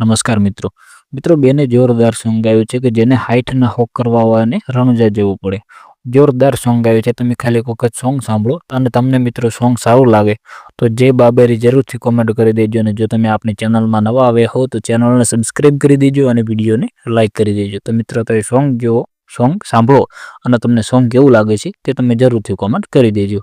નમસ્કાર મિત્રો. મિત્રો બેને જોરદાર સોંગ આવ્યું છે કે જેને હાઈટ ના હોક કરવા વાળાને રણજા જવું પડે. જોરદાર સોંગ આવ્યું છે. તમે ખાલી એક વખત સોંગ સાંભળો અને તમને મિત્રો સોંગ સારું લાગે તો જે બાબેરી જરૂરથી કોમેન્ટ કરી દેજો અને જો તમે આપણી ચેનલમાં નવા આવ્યા હો તો ચેનલને સબસ્ક્રાઈબ કરી દેજો અને વિડીયોને લાઇક કરી દેજો. તો મિત્રો તમે સોંગ જુઓ, સોંગ સાંભળો અને તમને સોંગ કેવું લાગે છે તે તમે જરૂરથી કોમેન્ટ કરી દેજો.